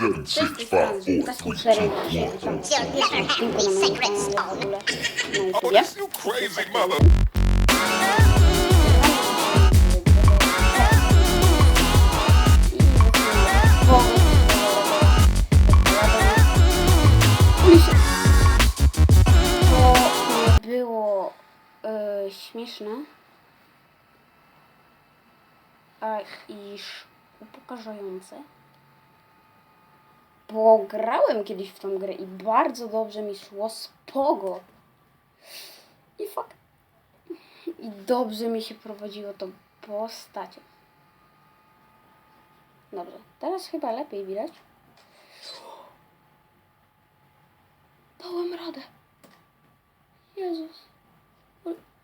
One. tam You'll never have Oh, this you crazy mother. To było e, śmieszne, a iż upokarzające. Bo grałem kiedyś w tą grę i bardzo dobrze mi szło spogo. I fakt. I dobrze mi się prowadziło tą postacią. Dobrze, teraz chyba lepiej widać. Dałem radę. Jezus.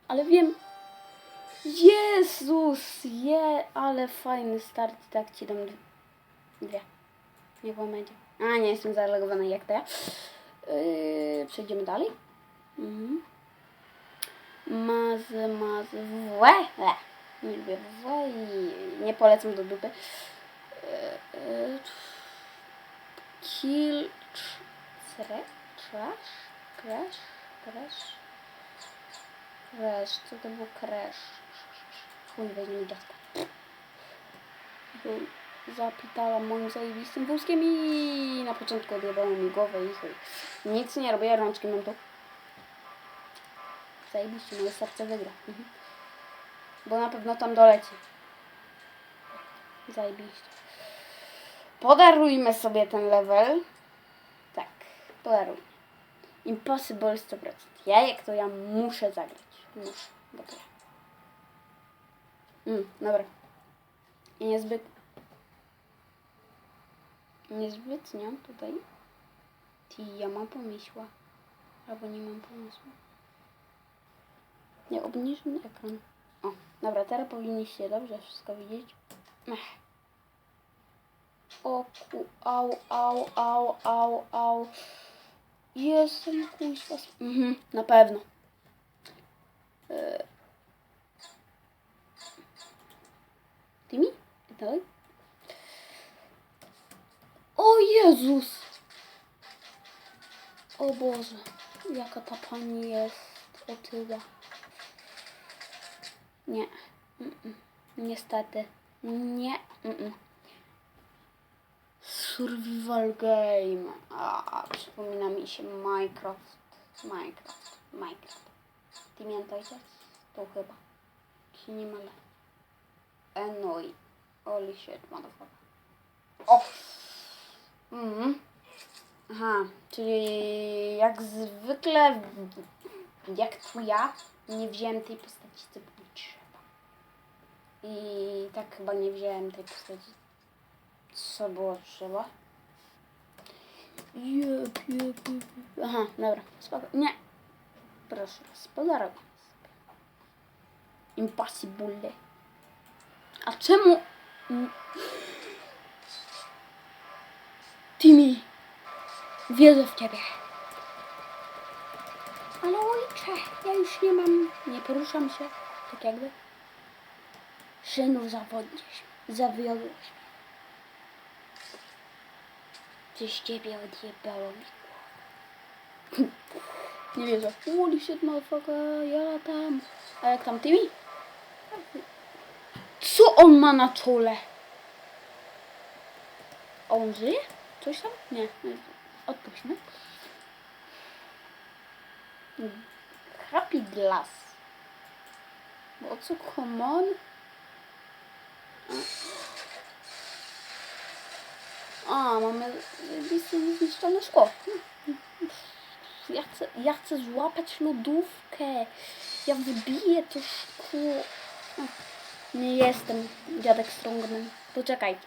Ale wiem. Jezus, je, ale fajny start. Tak ci dam dwie. Wam będzie. A, nie jestem zalogowany jak ja. Yy, przejdziemy dalej. Mhm. Maz, maz, włe. Nie lubię włe i nie polecam do dupy. Yy, yy, kill, trash, crash, crash, crash, co to był crash? Chuj, weźmie mi dziadka. Zapitała moim zajebistym wózkiem i na początku odjebało mi głowę i chuj. Nic nie robię, rączki mam tu. Zajebiście, moje serce wygra. Mhm. Bo na pewno tam doleci. Zajebiście. Podarujmy sobie ten level. Tak, podarujmy. Impossible 100%. Ja jak to ja muszę zagrać. Muszę, bo to ja. Mm, dobra. I niezbyt... Niezbytnio tutaj. Ty, ja mam pomysła. Albo nie mam pomysłu. Nie, obniżymy ekran. O, dobra, teraz powinniście dobrze wszystko widzieć. Ech. O ku, au, au, au, au, au. Jestem kuźwa. Mhm, na pewno. E... Ty mi? Dalej? Jezus! O Boże, jaka ta pani jest otyła. Nie. Mm-mm. Niestety. Nie. Mm-mm. Survival game. A, przypomina mi się Minecraft. Minecraft. Minecraft. Ty pamiętajcie? To chyba. Mylę? Annoy. Holy shit, motherfucker. O! Mhm. Aha, czyli jak zwykle, jak tu ja, nie wziąłem tej postaci, co było trzeba. I tak chyba nie wziąłem tej postaci, co było trzeba. Aha, dobra, spoko. Nie. Proszę, spodarować. Impossible. A czemu... Mm. Timmy, wierzę w ciebie. Ale ojcze, ja już nie mam, nie poruszam się, tak jakby. Synu, zawodniś, zawiodłeś. Coś ciebie odjebało mi. Nie wierzę. Holy shit, motherfucker, ja tam. A jak tam Timmy? Co on ma na czole? On żyje? Coś tam? Nie. Odpuśćmy. Happy Glass. Bo co common? A, mamy zniszczone szkło. Ja chcę, ja chcę złapać lodówkę. Ja wybiję to szkło. Nie jestem dziadek Strongman. Poczekajcie.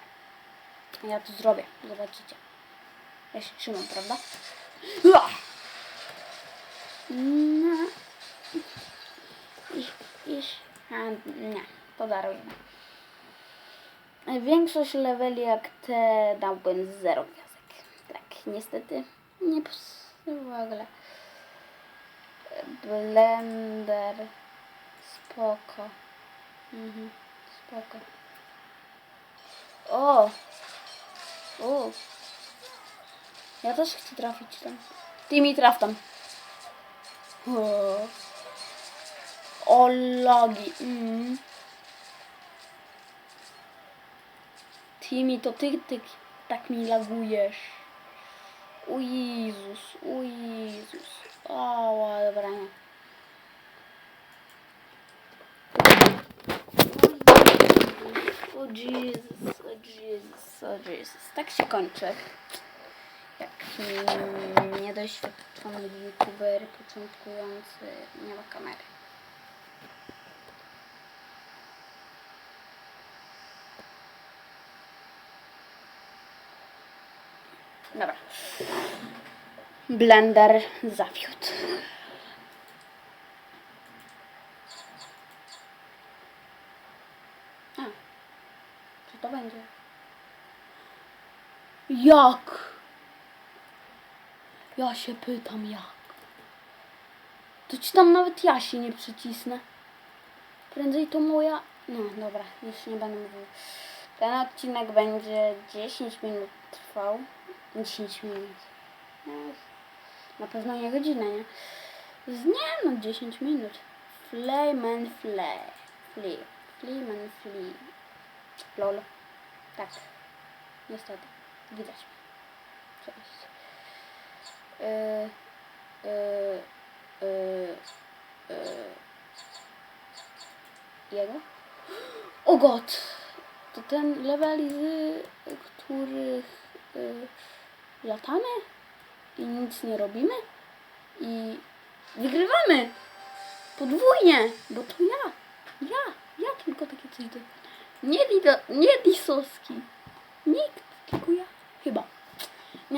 Ja to zrobię. Zobaczycie. Ja się trzymam, prawda? Ua! No. I, iż. A, nie. Podarujmy. Większość leveli jak te dałbym zero gwiazdek. Tak, niestety nie w ogóle. Blender. Spoko. Mhm, spoko. O! O! Ja też chcę trafić tam. Ty mi traf tam. O, logi. Mm. Timmy, to ty, ty tak mi lagujesz. O Jezus, o Jezus. O, dobra, nie. O Jezus, o Jezus, o Jezus. Tak się kończy. Niedoświadczony youtuber początkujący nie ma kamery. Dobra. Blender zawiódł. A. Co to będzie? Jak? Ja się pytam jak. To ci tam nawet ja się nie przycisnę. Prędzej to moja... No dobra, już nie będę mówił. Ten odcinek będzie 10 minut trwał. 10 minut. No, na pewno nie godzinę, nie? Nie no, 10 minut. Flame and flay. Flame and flea. Lol. Tak. Niestety. Widać. Cześć. Yy, yy, yy. Jego? O god! To ten level, z których latamy i nic nie robimy i wygrywamy podwójnie, bo to ja, ja, ja tylko takie coś do... Nie, Lido, nie Disowski, nikt.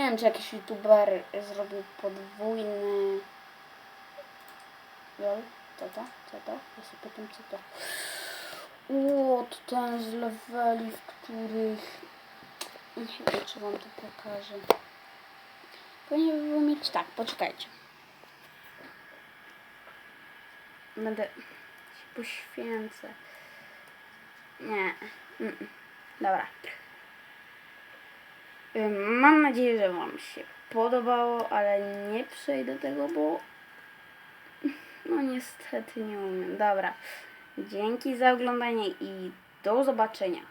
Nie wiem, czy jakiś youtuber zrobił podwójny... Lol, co to? Co to? Ja się pytam, co to? O, to ten z leveli, w których... Nie wiem, czy wam to pokażę. Powinien był mieć tak, poczekajcie. Będę się poświęcę. Nie. Mm, mm. Dobra. Mam nadzieję, że Wam się podobało, ale nie przejdę tego, bo no niestety nie umiem. Dobra. Dzięki za oglądanie i do zobaczenia.